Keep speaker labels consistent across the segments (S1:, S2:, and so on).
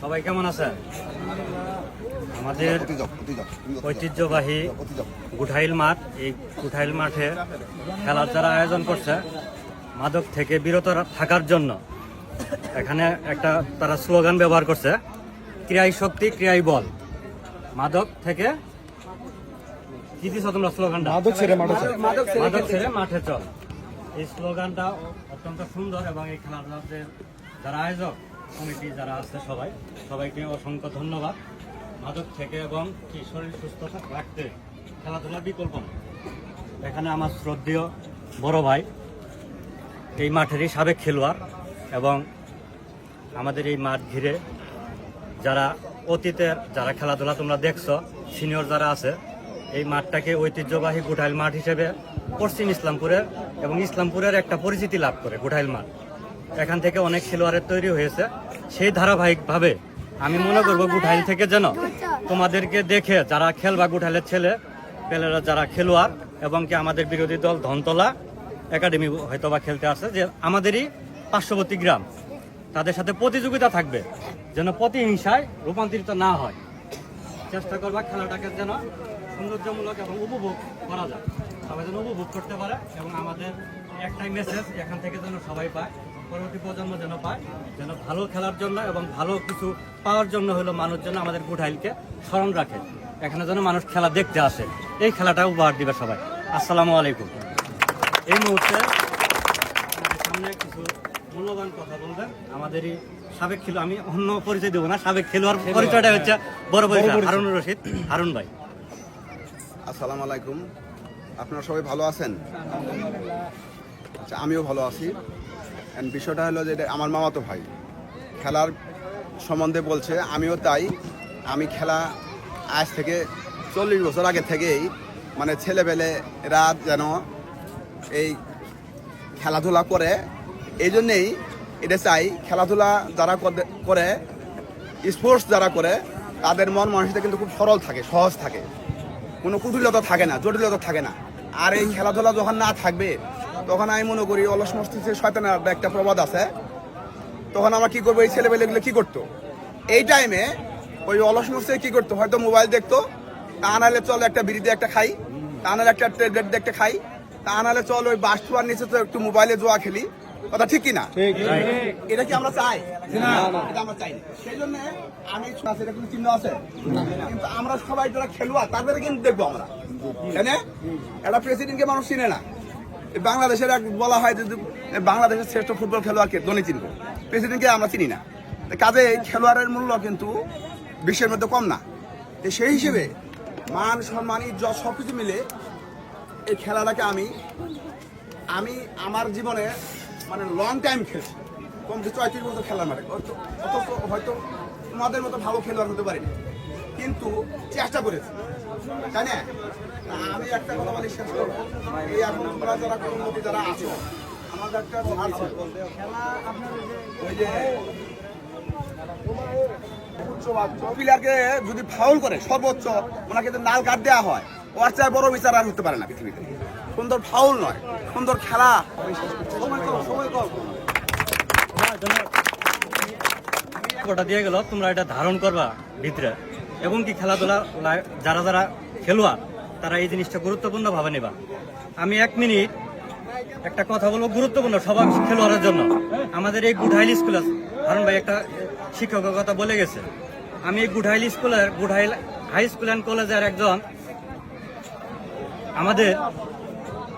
S1: সবাই কেমন আছেন? আমাদের ঐতিহ্যবাহী গুঠাইল মাঠ এই গুঠাইল মাঠে খেলার যারা আয়োজন করছে মাদক থেকে বিরত থাকার জন্য এখানে একটা তারা স্লোগান ব্যবহার করছে ক্রিয়াই শক্তি ক্রিয়াই বল। মাদক থেকে কি দিছ তোমরা স্লোগানটা?
S2: মাদক ছেড়ে মাঠে চল।
S1: মাদক ছেড়ে মাঠে চল। এই স্লোগানটা অত্যন্ত সুন্দর এবং এই খেলাধুলাতে যারা আয়োজক কমিটি যারা আছে সবাই, সবাইকে অসংখ্য ধন্যবাদ। মাদক থেকে এবং শরীর সুস্থ রাখতে খেলাধুলার বিকল্প এখানে আমার শ্রদ্ধেয় বড় ভাই, এই মাঠেরই সাবেক খেলোয়াড় এবং আমাদের এই মাঠ ঘিরে যারা অতীতের যারা খেলাধুলা তোমরা দেখছ, সিনিয়র যারা আছে, এই মাঠটাকে ঐতিহ্যবাহী গুঠাইল মাঠ হিসেবে পশ্চিম ইসলামপুরের এবং ইসলামপুরের একটা পরিচিতি লাভ করে গুঠাইল মাঠ। এখান থেকে অনেক খেলোয়াড়ের তৈরি হয়েছে। সেই ধারাবাহিকভাবে আমি মনে করব গুঠাইল থেকে যেন তোমাদেরকে দেখে যারা খেলবা গুঠাইলের ছেলে পেলেরা যারা খেলোয়াড় এবং কি আমাদের বিরোধী দল ধনতলা একাডেমি হয়তোবা খেলতে আসে, যে আমাদেরই পার্শ্ববর্তী গ্রাম। তাদের সাথে প্রতিযোগিতা থাকবে, যেন প্রতিহিংসায় রূপান্তরিত না হয়। চেষ্টা করবা খেলাটাকে যেন সৌন্দর্যমূলক এবং উপভোগ করা যায়। সবাই যেন উপভোগ করতে পারে এবং আমাদের একটাই মেসেজ এখান থেকে যেন সবাই পায় পরবর্তী প্রজন্ম যেন পায় যেন ভালো খেলার জন্য এবং ভালো কিছু পাওয়ার জন্য হলো মানুষ যেন আমাদের গুঠাইলকে স্মরণ রাখে এখানে যেন মানুষ খেলা দেখতে আসে। এই খেলাটা উপহার দিবে সবাই। আসসালামু আলাইকুম। এই মুহূর্তে সামনে কিছু মূল্যবান কথা বলবেন। আমাদেরই সাবেক খেলো আমি অন্য পরিচয় দেবো না সাবেক খেলোয়াড় পরিচয়টা হচ্ছে বড় পরিচয়। হারুন রশিদ হারুন ভাই।
S3: আসসালামু আলাইকুম। আপনারা সবাই ভালো আছেন? আচ্ছা আমিও ভালো আছি। And বিষয়টা হলো যে আমার মামাতো ভাই। খেলার সম্বন্ধে বলছে, আমিও তাই। আমি খেলা আজ থেকে চল্লিশ বছর আগে থেকেই মানে ছেলেবেলে রাত যেন এই খেলাধুলা করে, এই জন্যেই এটা চাই, খেলাধুলা যারা করে- স্পোর্টস যারা করে, তাদের মন মানসিকতা কিন্তু খুব সরল থাকে, সহজ থাকে। কোনো কুটিলতা থাকে না, জটিলতা থাকে না। আর এই খেলাধুলা যখন না থাকবে তখন আমি মনে করি অলস মস্তিষ্কের শয়তানের একটা প্রবাদ আছে। তখন আমরা কি করব? এই ছেলেবেলেগুলো কি করতো? এই টাইমে ওই অলস মস্তিষ্কে কি করতো? হয়তো মোবাইল দেখতো তা নাহলে চল একটা বিড়িতে একটা খাই তা নাহলে একটা দিয়ে একটা খাই তা নাহলে চল ওই বাস টুয়ার নিচে তো একটু মোবাইলে জোয়া খেলি। কথা ঠিক কি না এটা কি আমরা চাই? না এটা আমরা চাই না। সেই জন্য আমি এটা কোনো চিহ্ন আছে? কিন্তু আমরা সবাই যারা খেলোয়া তাদের কিন্তু দেখব আমরা। তাই একটা প্রেসিডেন্টকে মানুষ চিনে না। বাংলাদেশের এক বলা হয় যে বাংলাদেশের শ্রেষ্ঠ ফুটবল খেলোয়াড়কে ধনী চিনবো। প্রেসিডেন্টকে আমরা চিনি না। কাজে এই খেলোয়াড়ের মূল্য কিন্তু বিশ্বের মধ্যে কম না। সেই হিসেবে মান, সম্মান, ইজ্জত সব কিছু মিলে এই খেলাটাকে আমি আমি আমার জীবনে মানে লং টাইম খেলছি। কমছে চৌত্রিশ বছর খেলার মাঠে। অথচ হয়তো তোমাদের মতো ভালো খেলোয়াড় হতে পারিনি। কিন্তু চেষ্টা করেছি। তাই না? আমি একটা কথা বলি শেষ করব। এই এখন তোমরা যারা কর্মমুখী যারা আছো আমাদের একটা ওই যে প্লেয়ারকে যদি ফাউল করে সর্বোচ্চ ওনাকে যদি লাল কার্ড দেওয়া হয় ওর চায় বড় বিচার আর হতে পারে না পৃথিবীতে। সুন্দর ফাউল নয় সুন্দর খেলা।
S1: ওটা দিয়ে গেল তোমরা এটা ধারণ করবা ভিতরে। এবং কি খেলাধুলা যারা যারা খেলোয়াড় তারা এই জিনিসটা গুরুত্বপূর্ণ ভাবে নেবা। আমি এক মিনিট একটা কথা বলব গুরুত্বপূর্ণ সবার খেলোয়াড়ের জন্য। আমাদের এই গুডহাইল স্কুলে হারুন ভাই একটা শিক্ষকের কথা বলে গেছে। আমি এই গুডহাইল স্কুলের গুডহাইল হাই স্কুল অ্যান্ড কলেজের একজন আমাদের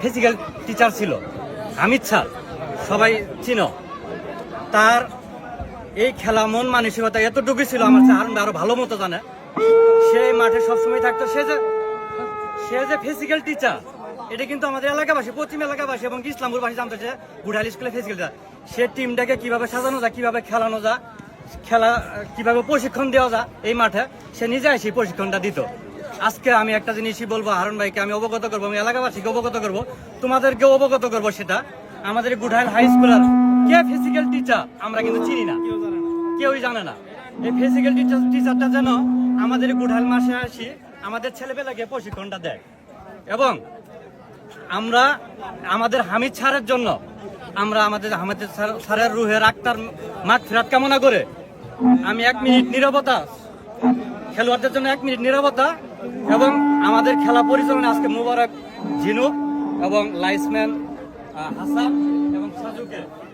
S1: ফিজিক্যাল টিচার ছিল। হামিদ স্যার, সবাই চিনো। তার এই খেলা মন মানসিকতা এতটুকু ছিল, আমার ভাই আরও ভালো মতো জানে। সেই মাঠে সবসময় থাকতো। সে যে সে যে ফিজিক্যাল টিচার এটা কিন্তু আমাদের এলাকাবাসী, পশ্চিম এলাকাবাসী এবং ইসলামপুরবাসী জানতো যে গুড়াল স্কুলে ফিজিক্যাল টিচার সে টিমটাকে কীভাবে সাজানো যায়, কীভাবে খেলানো যায়, খেলা, কীভাবে প্রশিক্ষণ দেওয়া যায়, এই মাঠে সে নিজে সেই প্রশিক্ষণটা দিত। আজকে আমি একটা জিনিসই বলব, হারুন ভাইকে আমি অবগত করব, আমি এলাকাবাসীকে অবগত করব। তোমাদেরকে অবগত করব সেটা। আমাদের গুড়াইল হাই স্কুলের কে ফিজিক্যাল টিচার আমরা কিন্তু চিনি না। কেউই জানে না। এই ফিজিক্যাল টিচার টিচারটা যেন আমাদের গুড়াইল মাসে আসি আমাদের ছেলেবেলাকে প্রশিক্ষণটা দেয়। এবং আমরা আমাদের হামিদ স্যারের জন্য আমরা আমাদের হামিদ স্যার- স্যারের রুহের আক্তার মাঠ ফেরাত কামনা করে আমি এক মিনিট নিরবতা, খেলোয়াড়দের জন্য এক মিনিট নিরবতা এবং আমাদের খেলা পরিচালনা আজকে মুবারক ঝিনুক এবং লাইসম্যান হাসান এবং সাজুকে